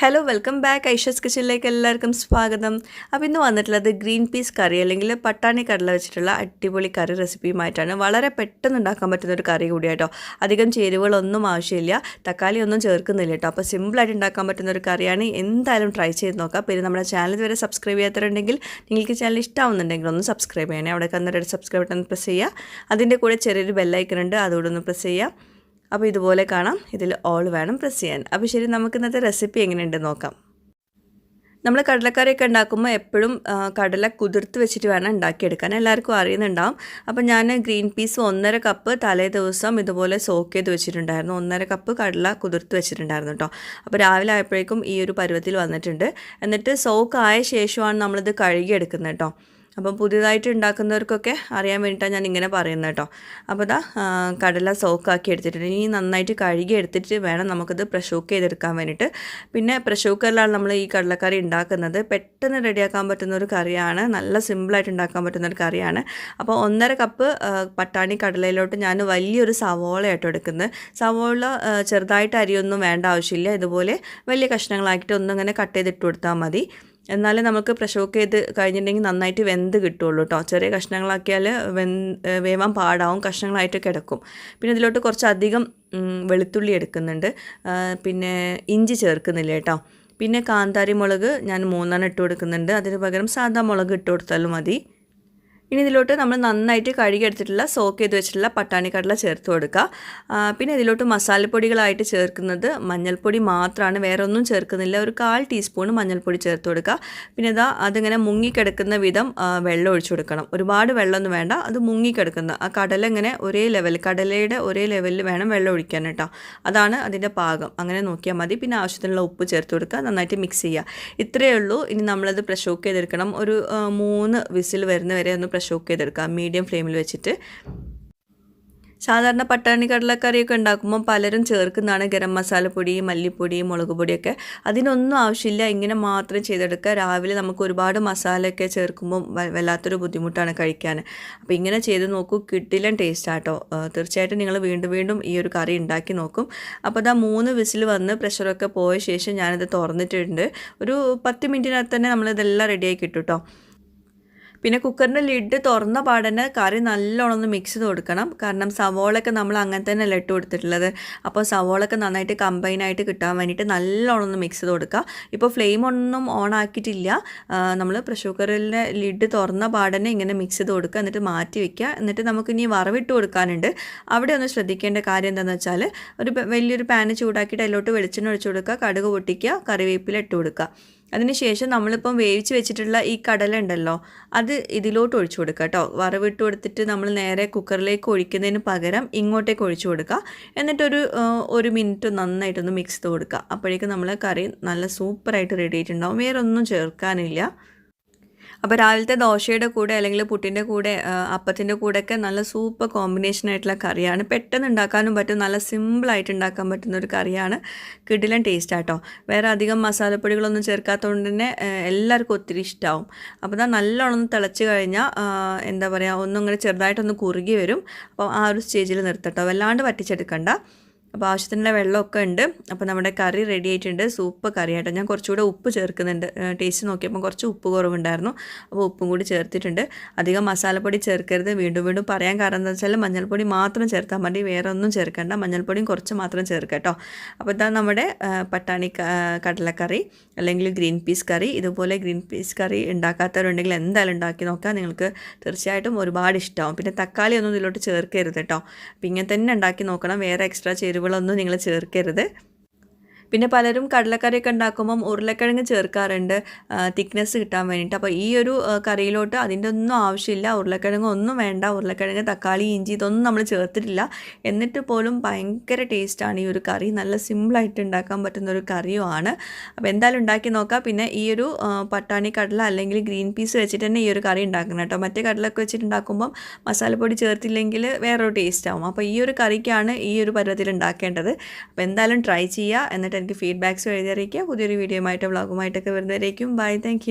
Hello welcome back Aisha's കിച്ചണിലേക്ക് എല്ലാവർക്കും സ്വാഗതം. അപ്പോൾ ഇന്ന് വന്നിട്ടുള്ളത് ഗ്രീൻ പീസ് കറി അല്ലെങ്കിൽ പട്ടാണി കടല വെച്ചിട്ടുള്ള അടിപൊളി കറി റെസിപ്പിയുമായിട്ടാണ് വളരെ പെട്ടെന്ന് ഉണ്ടാക്കാൻ പറ്റുന്ന ഒരു കറി കൂടിയാട്ടോ അധികം ചേരുവകളൊന്നും ആവശ്യമില്ല. തക്കാളി ഒന്നും ചേർക്കുന്നില്ല കേട്ടോ. അപ്പോൾ സിമ്പിളായിട്ട് ഉണ്ടാക്കാൻ പറ്റുന്ന ഒരു കറിയാണ്. എന്തായാലും ട്രൈ ചെയ്ത് നോക്കാം. പിന്നെ നമ്മുടെ ചാനൽ ഇതുവരെ സബ്സ്ക്രൈബ് ചെയ്യാത്തവരുണ്ടെങ്കിൽ നിങ്ങൾക്ക് ചാനൽ ഇഷ്ടമാവുന്നുണ്ടെങ്കിൽ ഒന്ന് സബ്സ്ക്രൈബ് ചെയ്യണേ. അവിടെ കന്നിട്ട് സബ്സ്ക്രൈബ് ബട്ടൺ പ്രസ് ചെയ്യുക. അതിന്റെ കൂടെ ചെറിയൊരു ബെല്ലൈക്കൺ ഉണ്ട്. അതുകൂടെ ഒന്ന് പ്രസ് ചെയ്യുക. അപ്പോൾ ഇതുപോലെ കാണാം. ഇതിൽ ഓൾ വേണം പ്രസ് ചെയ്യാൻ. അപ്പോൾ ശരി നമുക്ക് ഇന്നത്തെ റെസിപ്പി എങ്ങനെയുണ്ട് നോക്കാം. നമ്മൾ കടലക്കറിയൊക്കെ ഉണ്ടാക്കുമ്പോൾ എപ്പോഴും കടല കുതിർത്ത് വെച്ചിട്ട് വേണം ഉണ്ടാക്കിയെടുക്കാൻ. എല്ലാവർക്കും അറിയുന്നുണ്ടാവും. അപ്പം ഞാൻ ഗ്രീൻ പീസ് ഒന്നര കപ്പ് തലേ ദിവസം ഇതുപോലെ സോക്ക് ചെയ്ത് വെച്ചിട്ടുണ്ടായിരുന്നു. ഒന്നര കപ്പ് കടല കുതിർത്ത് വെച്ചിട്ടുണ്ടായിരുന്നു കേട്ടോ അപ്പോൾ രാവിലെ ആയപ്പോഴേക്കും ഈ ഒരു പരുവത്തിൽ വന്നിട്ടുണ്ട്. എന്നിട്ട് സോക്ക് ആയ ശേഷമാണ് നമ്മളിത് കഴുകിയെടുക്കുന്നത് കേട്ടോ അപ്പം പുതിയതായിട്ട് ഉണ്ടാക്കുന്നവർക്കൊക്കെ അറിയാൻ വേണ്ടിയിട്ടാണ് ഞാൻ ഇങ്ങനെ പറയുന്നത് കേട്ടോ. അപ്പോൾ ഇതാ കടല സോക്കാക്കി എടുത്തിട്ടുണ്ട്. ഇനി നന്നായിട്ട് കഴുകി എടുത്തിട്ട് വേണം നമുക്കിത് പ്രഷോക്ക് ചെയ്തെടുക്കാൻ വേണ്ടിയിട്ട്. പിന്നെ പ്രഷർ കുക്കറിലാണ് നമ്മൾ ഈ കടലക്കറി ഉണ്ടാക്കുന്നത്. പെട്ടെന്ന് റെഡിയാക്കാൻ പറ്റുന്ന ഒരു കറിയാണ്. നല്ല സിമ്പിളായിട്ട് ഉണ്ടാക്കാൻ പറ്റുന്ന ഒരു കറിയാണ്. അപ്പോൾ ഒന്നര കപ്പ് പട്ടാണി കടലയിലോട്ട് ഞാൻ വലിയൊരു സവോള ആയിട്ട് എടുക്കുന്നത്. സവോള ചെറുതായിട്ട് അരിയൊന്നും വേണ്ട ആവശ്യമില്ല. ഇതുപോലെ വലിയ കഷ്ണങ്ങളാക്കിയിട്ട് ഒന്നിങ്ങനെ കട്ട് ചെയ്തിട്ട് കൊടുത്താൽ മതി. എന്നാലേ നമുക്ക് പ്രഷർ കുക്ക് ചെയ്ത് കഴിഞ്ഞിട്ടുണ്ടെങ്കിൽ നന്നായിട്ട് വെന്ത് കിട്ടുള്ളൂ കേട്ടോ. ചെറിയ കഷ്ണങ്ങളാക്കിയാൽ വെന്ത് വേവാൻ പാടാവും കഷ്ണങ്ങളായിട്ട് കിടക്കും. പിന്നെ ഇതിലോട്ട് കുറച്ചധികം വെളുത്തുള്ളി എടുക്കുന്നുണ്ട്. പിന്നെ ഇഞ്ചി ചേർക്കുന്നില്ല കേട്ടോ. പിന്നെ കാന്താരി മുളക് ഞാൻ മൂന്നെണ്ണം ഇട്ട് കൊടുക്കുന്നുണ്ട്. അതിന് പകരം സാധാ മുളക് ഇട്ട് കൊടുത്താലും മതി. ഇനി ഇതിലോട്ട് നമ്മൾ നന്നായിട്ട് കഴുകിയെടുത്തിട്ടുള്ള സോക്ക് ചെയ്ത് വെച്ചിട്ടുള്ള പട്ടാണി കടല ചേർത്ത് കൊടുക്കുക. പിന്നെ ഇതിലോട്ട് മസാലപ്പൊടികളായിട്ട് ചേർക്കുന്നത് മഞ്ഞൾപ്പൊടി മാത്രമാണ് വേറെ ഒന്നും ചേർക്കുന്നില്ല. ഒരു കാൽ ടീസ്പൂൺ മഞ്ഞൾപ്പൊടി ചേർത്ത് കൊടുക്കുക. പിന്നെ ഇതാ അതിങ്ങനെ മുങ്ങിക്കിടക്കുന്ന വിധം വെള്ളം ഒഴിച്ചു കൊടുക്കണം. ഒരുപാട് വെള്ളമൊന്നും വേണ്ട. അത് മുങ്ങിക്കിടക്കുന്ന ആ കടല ഇങ്ങനെ ഒരേ ലെവൽ കടലയുടെ ഒരേ ലെവലിൽ വേണം വെള്ളം ഒഴിക്കാൻ കേട്ടോ. അതാണ് അതിന്റെ പാകം. അങ്ങനെ നോക്കിയാൽ മതി. പിന്നെ ആവശ്യത്തിനുള്ള ഉപ്പ് ചേർത്ത് കൊടുക്കുക. നന്നായിട്ട് മിക്സ് ചെയ്യുക. ഇത്രയേ ഉള്ളൂ. ഇനി നമ്മളത് പ്രഷർ കുക്ക് ചെയ്തെടുക്കണം. ഒരു മൂന്ന് വിസിൽ വരുന്ന വരെ ഒന്ന് പ്രഷർ കുക്ക് ചെയ്തെടുക്കാം മീഡിയം ഫ്ലെയിമിൽ വെച്ചിട്ട്. സാധാരണ പട്ടാണി കടലക്കറിയൊക്കെ ഉണ്ടാക്കുമ്പോൾ പലരും ചേർക്കുന്നതാണ് ഗരം മസാലപ്പൊടി മല്ലിപ്പൊടി മുളക് പൊടിയൊക്കെ അതിനൊന്നും ആവശ്യമില്ല. ഇങ്ങനെ മാത്രം ചെയ്തെടുക്കുക. രാവിലെ നമുക്ക് ഒരുപാട് മസാലയൊക്കെ ചേർക്കുമ്പോൾ വല്ലാത്തൊരു ബുദ്ധിമുട്ടാണ് കഴിക്കാൻ. അപ്പോൾ ഇങ്ങനെ ചെയ്ത് നോക്കൂ. കിട്ടില്ല ടേസ്റ്റ് ആട്ടോ. തീർച്ചയായിട്ടും നിങ്ങൾ വീണ്ടും വീണ്ടും ഈ ഒരു കറി ഉണ്ടാക്കി നോക്കും. അപ്പോൾ അതാ മൂന്ന് വിസിൽ വന്ന് പ്രഷറൊക്കെ പോയ ശേഷം ഞാനിത് തുറന്നിട്ടുണ്ട്. ഒരു പത്ത് മിനിറ്റിനകത്ത് തന്നെ നമ്മളിതെല്ലാം റെഡിയാക്കി കിട്ടും കേട്ടോ പിന്നെ കുക്കറിന്റെ ലിഡ് തുറന്ന പാടന്നെ കറി നല്ലോണം ഒന്ന് മിക്സ് ചെയ്ത് കൊടുക്കണം. കാരണം സവോളൊക്കെ നമ്മൾ അങ്ങനെ തന്നെ ഇട്ട് കൊടുത്തിട്ടുള്ളത്. അപ്പോൾ സവോളൊക്കെ നന്നായിട്ട് കമ്പൈനായിട്ട് കിട്ടാൻ വേണ്ടിയിട്ട് നല്ലോണം ഒന്ന് മിക്സ് ചെയ്ത് കൊടുക്കുക. ഇപ്പോൾ ഫ്ലെയിം ഒന്നും ഓൺ ആക്കിയിട്ടില്ല. നമ്മൾ പ്രഷർ കുക്കറിന്റെ ലിഡ് തുറന്ന പാടന്നെ ഇങ്ങനെ മിക്സ് ചെയ്ത് കൊടുക്കുക. എന്നിട്ട് മാറ്റി വെക്കുക. എന്നിട്ട് നമുക്ക് ഇനി വറവിട്ട് കൊടുക്കാനുണ്ട്. അവിടെ ഒന്ന് ശ്രദ്ധിക്കേണ്ട കാര്യം എന്താണെന്ന് വെച്ചാൽ ഒരു വലിയൊരു പാന് ചൂടാക്കിയിട്ട് അതിലോട്ട് വെളിച്ചെണ്ണ ഒഴിച്ചു കൊടുക്കുക. കടുക് പൊട്ടിക്കുക. കറിവേപ്പില ഇട്ട് കൊടുക്കുക. അതിനുശേഷം നമ്മളിപ്പം വേവിച്ച് വെച്ചിട്ടുള്ള ഈ കടല ഉണ്ടല്ലോ അത് ഇതിലോട്ട് ഒഴിച്ചു കൊടുക്കുക കേട്ടോ. വറവിട്ട് കൊടുത്തിട്ട് നമ്മൾ നേരെ കുക്കറിലേക്ക് ഒഴിക്കുന്നതിന് പകരം ഇങ്ങോട്ടേക്ക് ഒഴിച്ചു കൊടുക്കുക. എന്നിട്ടൊരു ഒരു മിനിറ്റ് നന്നായിട്ടൊന്ന് മിക്സ് ചെയ്ത് കൊടുക്കുക. അപ്പോഴേക്കും നമ്മൾ കറി നല്ല സൂപ്പറായിട്ട് റെഡി ആയിട്ടുണ്ടാവും. വേറെ ഒന്നും ചേർക്കാനില്ല. അപ്പോൾ രാവിലത്തെ ദോശയുടെ കൂടെ അല്ലെങ്കിൽ പുട്ടിന്റെ കൂടെ അപ്പത്തിന്റെ കൂടെയൊക്കെ നല്ല സൂപ്പർ കോമ്പിനേഷൻ ആയിട്ടുള്ള കറിയാണ്. പെട്ടെന്ന് ഉണ്ടാക്കാനും പറ്റും. നല്ല സിമ്പിളായിട്ട് ഉണ്ടാക്കാൻ പറ്റുന്ന ഒരു കറിയാണ്. കിടിലൻ ടേസ്റ്റ് ആട്ടോ വേറെ അധികം മസാലപ്പൊടികളൊന്നും ചേർക്കാത്തതുകൊണ്ട് തന്നെ എല്ലാവർക്കും ഒത്തിരി ഇഷ്ടമാവും അപ്പോൾ അത് നല്ലോണം തിളച്ച് കഴിഞ്ഞാൽ എന്താ പറയുക ഒന്നും ഇങ്ങനെ ചെറുതായിട്ടൊന്ന് കുറുകി വരും. അപ്പോൾ ആ ഒരു സ്റ്റേജിൽ നിർത്തട്ടോ. വല്ലാണ്ട് വറ്റിച്ചെടുക്കണ്ട. അപ്പോൾ ആവശ്യത്തിനുള്ള വെള്ളമൊക്കെ ഉണ്ട്. അപ്പോൾ നമ്മുടെ കറി റെഡി ആയിട്ടുണ്ട്. സൂപ്പ് കറി ആയിട്ട് ഞാൻ കുറച്ചുകൂടെ ഉപ്പ് ചേർക്കുന്നുണ്ട്. ടേസ്റ്റ് നോക്കിയപ്പോൾ കുറച്ച് ഉപ്പ് കുറവുണ്ടായിരുന്നു. അപ്പോൾ ഉപ്പും കൂടി ചേർത്തിട്ടുണ്ട്. അധികം മസാലപ്പൊടി ചേർക്കരുത്. വീണ്ടും വീണ്ടും പറയാൻ കാരണം എന്താ വെച്ചാൽ മഞ്ഞൾപ്പൊടി മാത്രം ചേർത്താൽ മതി. വേറെ ഒന്നും ചേർക്കേണ്ട. മഞ്ഞൾപ്പൊടിയും കുറച്ച് മാത്രം ചേർക്കുക കേട്ടോ അപ്പോൾ ഇതാ നമ്മുടെ പട്ടാണി കടലക്കറി അല്ലെങ്കിൽ ഗ്രീൻ പീസ് കറി. ഇതുപോലെ ഗ്രീൻ പീസ് കറി ഉണ്ടാക്കാത്തവരുണ്ടെങ്കിൽ എന്തായാലും ഉണ്ടാക്കി നോക്കാം നിങ്ങൾക്ക് തീർച്ചയായിട്ടും ഒരുപാട് ഇഷ്ടമാവും പിന്നെ തക്കാളി ഒന്നും ഇതിലോട്ട് ചേർക്കരുത് കേട്ടോ അപ്പോൾ ഇങ്ങനെ തന്നെ ഉണ്ടാക്കി നോക്കണം. വേറെ എക്സ്ട്രാ ചേരുവ ചേരുവകളൊന്നും നിങ്ങൾ ചേർക്കരുത്. പിന്നെ പലരും കടലക്കറിയൊക്കെ ഉണ്ടാക്കുമ്പം ഉരുളക്കിഴങ്ങ് ചേർക്കാറുണ്ട്. തിക്നെസ് കിട്ടാൻ വേണ്ടിയിട്ട്. അപ്പോൾ ഈ ഒരു കറിയിലോട്ട് അതിന്റെ ഒന്നും ആവശ്യമില്ല. ഉരുളക്കിഴങ്ങ് ഒന്നും വേണ്ട. ഉരുളക്കിഴങ്ങ് തക്കാളി ഇഞ്ചി ഇതൊന്നും നമ്മൾ ചേർത്തിട്ടില്ല. എന്നിട്ട് പോലും ഭയങ്കര ടേസ്റ്റാണ് ഈ ഒരു കറി. നല്ല സിമ്പിളായിട്ട് ഉണ്ടാക്കാൻ പറ്റുന്ന ഒരു കറിയുമാണ് അപ്പോൾ എന്തായാലും ഉണ്ടാക്കി നോക്കാം. പിന്നെ ഈ ഒരു പട്ടാണി കടല അല്ലെങ്കിൽ ഗ്രീൻ പീസ് വെച്ചിട്ട് തന്നെ ഈ ഒരു കറി ഉണ്ടാക്കണം കേട്ടോ. മറ്റേ കടലൊക്കെ വെച്ചിട്ട് ഉണ്ടാക്കുമ്പം മസാലപ്പൊടി ചേർത്തില്ലെങ്കിൽ വേറൊരു ടേസ്റ്റ് ആവും. അപ്പോൾ ഈ ഒരു കറിക്കാണ് ഈ ഒരു പരുവത്തിൽ ഉണ്ടാക്കേണ്ടത്. അപ്പോൾ എന്തായാലും ട്രൈ ചെയ്യുക. എന്നിട്ട് എനിക്ക് ഫീഡ്ബാക്ക്സ് എഴുതി അറിയിക്കുക പുതിയൊരു വീഡിയോ ആയിട്ട് വ്ളോഗുമായിട്ടൊക്കെ വരുന്നതായിരിക്കും ബൈ താങ്ക്